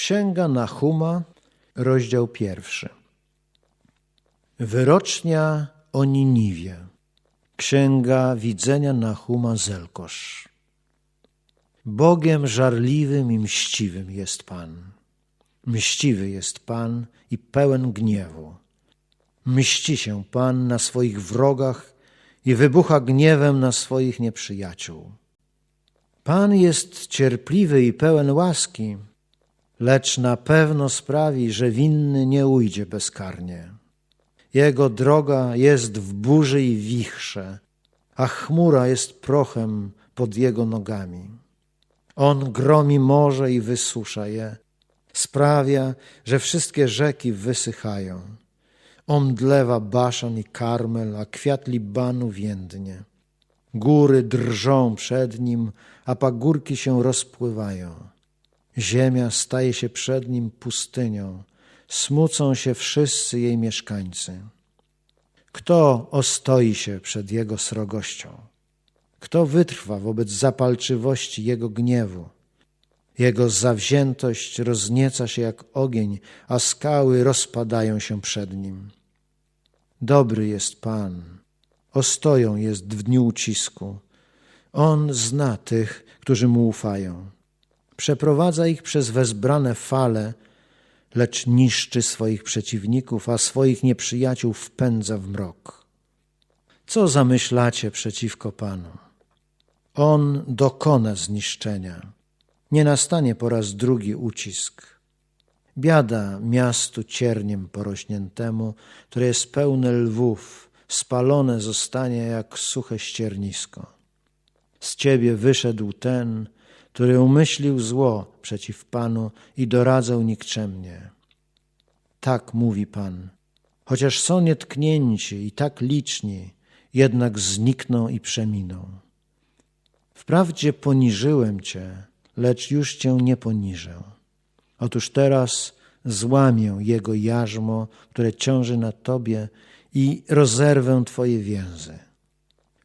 Księga Nahuma, rozdział pierwszy. Wyrocznia o Niniwie. Księga widzenia Nahuma Zelkosz. Bogiem żarliwym i mściwym jest Pan. Mściwy jest Pan i pełen gniewu. Mści się Pan na swoich wrogach i wybucha gniewem na swoich nieprzyjaciół. Pan jest cierpliwy i pełen łaski, lecz na pewno sprawi, że winny nie ujdzie bezkarnie. Jego droga jest w burzy i wichrze, a chmura jest prochem pod jego nogami. On gromi morze i wysusza je, sprawia, że wszystkie rzeki wysychają. Omdlewa Baszan i Karmel, a kwiat Libanu więdnie. Góry drżą przed nim, a pagórki się rozpływają. Ziemia staje się przed nim pustynią, smucą się wszyscy jej mieszkańcy. Kto ostoi się przed jego srogością? Kto wytrwa wobec zapalczywości jego gniewu? Jego zawziętość roznieca się jak ogień, a skały rozpadają się przed nim. Dobry jest Pan, ostoją jest w dniu ucisku. On zna tych, którzy mu ufają. Przeprowadza ich przez wezbrane fale, lecz niszczy swoich przeciwników, a swoich nieprzyjaciół wpędza w mrok. Co zamyślacie przeciwko Panu? On dokona zniszczenia. Nie nastanie po raz drugi ucisk. Biada miastu cierniem porośniętemu, które jest pełne lwów, spalone zostanie jak suche ściernisko. Z ciebie wyszedł ten, który umyślił zło przeciw Panu i doradzał nikczemnie. Tak mówi Pan, chociaż są nietknięci i tak liczni, jednak znikną i przeminą. Wprawdzie poniżyłem Cię, lecz już Cię nie poniżę. Otóż teraz złamię Jego jarzmo, które ciąży na Tobie i rozerwę Twoje więzy.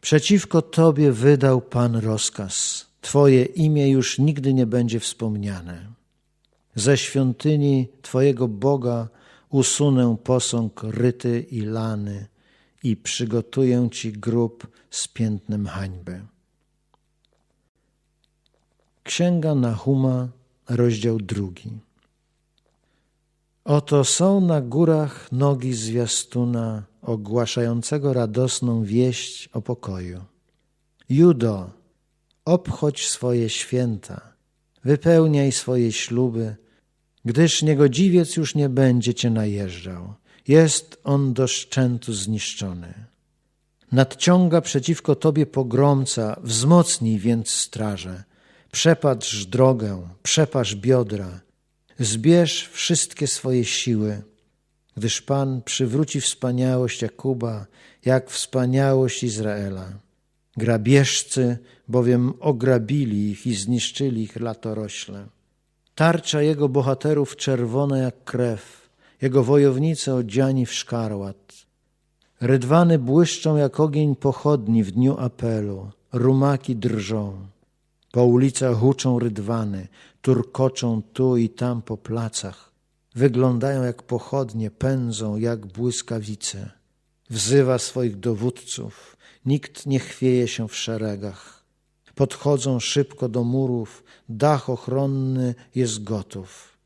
Przeciwko Tobie wydał Pan rozkaz. Twoje imię już nigdy nie będzie wspomniane. Ze świątyni Twojego Boga usunę posąg ryty i lany i przygotuję Ci grób z piętnem hańby. Księga Nahuma, rozdział drugi. Oto są na górach nogi zwiastuna ogłaszającego radosną wieść o pokoju. Judo, obchodź swoje święta, wypełniaj swoje śluby, gdyż niegodziwiec już nie będzie cię najeżdżał. Jest on do szczętu zniszczony. Nadciąga przeciwko tobie pogromca, wzmocnij więc straże. Przepatrz drogę, przepatrz biodra, zbierz wszystkie swoje siły, gdyż Pan przywróci wspaniałość Jakuba, jak wspaniałość Izraela. Grabieżcy bowiem ograbili ich i zniszczyli ich latorośle. Tarcza jego bohaterów czerwona jak krew, jego wojownicy odziani w szkarłat. Rydwany błyszczą jak ogień pochodni w dniu apelu, rumaki drżą. Po ulicach huczą rydwany, turkoczą tu i tam po placach. Wyglądają jak pochodnie, pędzą jak błyskawice. Wzywa swoich dowódców, nikt nie chwieje się w szeregach. Podchodzą szybko do murów, dach ochronny jest gotów.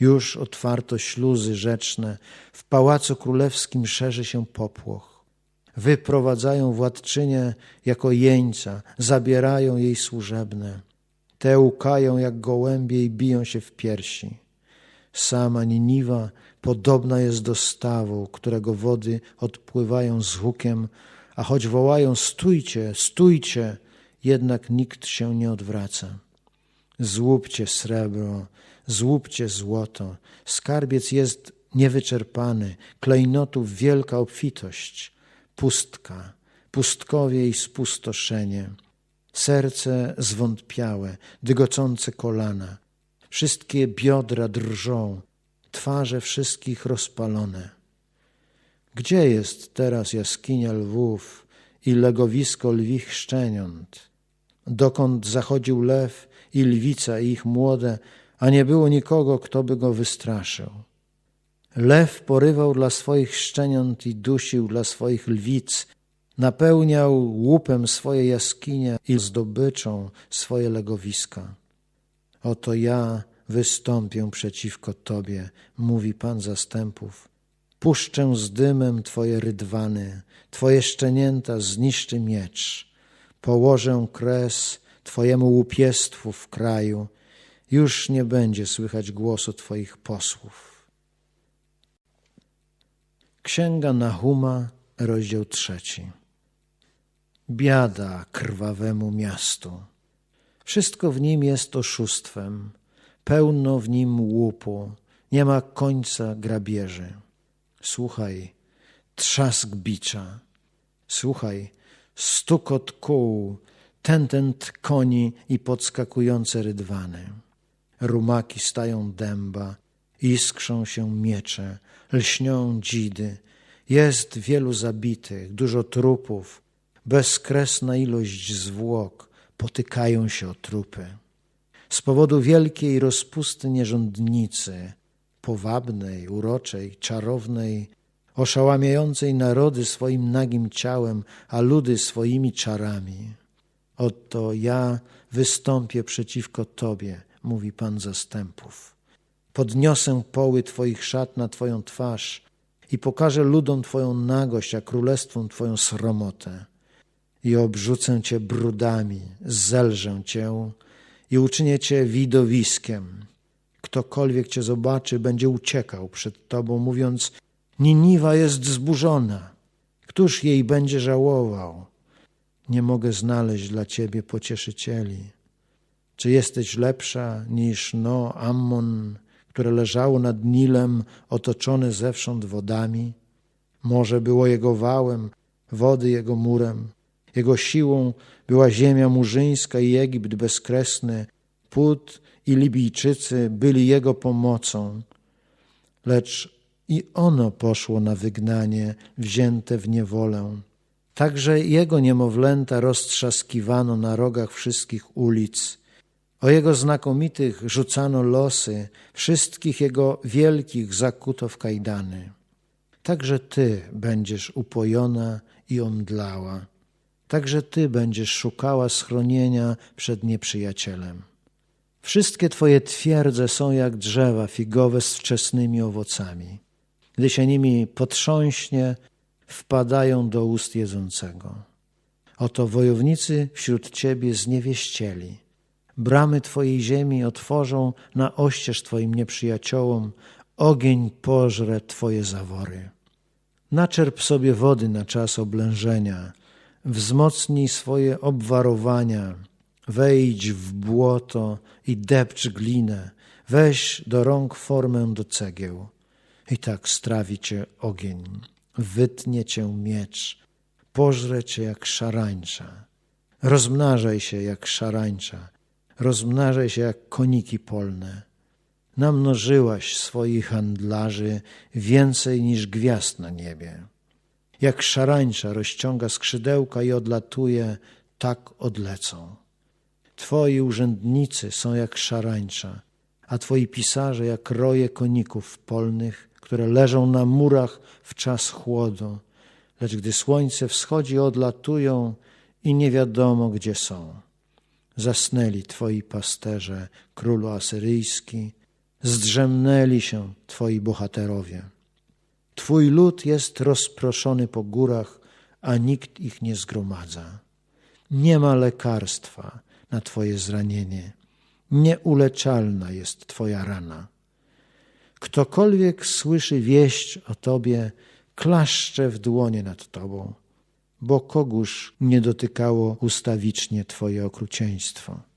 Już otwarto śluzy rzeczne, w pałacu królewskim szerzy się popłoch. Wyprowadzają władczynię jako jeńca, zabierają jej służebne. Te łkają jak gołębie i biją się w piersi. Sama Niniwa podobna jest do stawu, którego wody odpływają z hukiem, a choć wołają stójcie, stójcie, jednak nikt się nie odwraca. Złupcie srebro, złupcie złoto, skarbiec jest niewyczerpany, klejnotów wielka obfitość pustka, pustkowie i spustoszenie, serce zwątpiałe, dygocące kolana, wszystkie biodra drżą, twarze wszystkich rozpalone. Gdzie jest teraz jaskinia lwów i legowisko lwich szczeniąt? Dokąd zachodził lew i lwica i ich młode, a nie było nikogo, kto by go wystraszył. Lew porywał dla swoich szczeniąt i dusił dla swoich lwic, napełniał łupem swoje jaskinie i zdobyczą swoje legowiska. Oto ja wystąpię przeciwko Tobie, mówi Pan zastępów. Puszczę z dymem Twoje rydwany, Twoje szczenięta zniszczy miecz. Położę kres Twojemu łupiestwu w kraju, już nie będzie słychać głosu Twoich posłów. Księga Nahuma, rozdział trzeci. Biada krwawemu miastu. Wszystko w nim jest oszustwem, pełno w nim łupu, nie ma końca grabieży. Słuchaj, trzask bicza, słuchaj, stukot kół, tentent koni i podskakujące rydwany. Rumaki stają dęba, iskrzą się miecze, lśnią dzidy. Jest wielu zabitych, dużo trupów, bezkresna ilość zwłok, potykają się o trupy. Z powodu wielkiej rozpusty nierządnicy, powabnej, uroczej, czarownej, oszałamiającej narody swoim nagim ciałem, a ludy swoimi czarami. Oto ja wystąpię przeciwko Tobie, mówi Pan zastępów. Podniosę poły Twoich szat na Twoją twarz i pokażę ludom Twoją nagość, a królestwom Twoją sromotę. I obrzucę Cię brudami, zelżę Cię i uczynię Cię widowiskiem. Ktokolwiek Cię zobaczy, będzie uciekał przed Tobą, mówiąc, Niniwa jest zburzona. Któż jej będzie żałował? Nie mogę znaleźć dla Ciebie pocieszycieli. Czy jesteś lepsza niż No, Ammon, które leżało nad Nilem, otoczone zewsząd wodami? Morze było jego wałem, wody jego murem. Jego siłą była ziemia murzyńska i Egipt bezkresny. Put i Libijczycy byli jego pomocą. Lecz i ono poszło na wygnanie, wzięte w niewolę. Także jego niemowlęta roztrzaskiwano na rogach wszystkich ulic. O jego znakomitych rzucano losy, wszystkich jego wielkich zakuto w kajdany. Także ty będziesz upojona i omdlała. Także ty będziesz szukała schronienia przed nieprzyjacielem. Wszystkie twoje twierdze są jak drzewa figowe z wczesnymi owocami. Gdy się nimi potrząśnie, wpadają do ust jedzącego. Oto wojownicy wśród ciebie zniewieścieli. Bramy twojej ziemi otworzą na oścież twoim nieprzyjaciołom, ogień pożre twoje zawory. Naczerp sobie wody na czas oblężenia, wzmocnij swoje obwarowania, wejdź w błoto i depcz glinę, weź do rąk formę do cegieł. I tak strawi cię ogień, wytnie cię miecz, pożre cię jak szarańcza. Rozmnażaj się jak szarańcza, rozmnażaj się jak koniki polne. Namnożyłaś swoich handlarzy więcej niż gwiazd na niebie. Jak szarańcza rozciąga skrzydełka i odlatuje, tak odlecą. Twoi urzędnicy są jak szarańcza, a twoi pisarze jak roje koników polnych, które leżą na murach w czas chłodu, lecz gdy słońce wschodzi, odlatują i nie wiadomo, gdzie są. Zasnęli twoi pasterze, królu asyryjski, zdrzemnęli się twoi bohaterowie. Twój lud jest rozproszony po górach, a nikt ich nie zgromadza. Nie ma lekarstwa na Twoje zranienie. Nieuleczalna jest Twoja rana. Ktokolwiek słyszy wieść o Tobie, klaszcze w dłonie nad Tobą, bo kogóż nie dotykało ustawicznie Twoje okrucieństwo.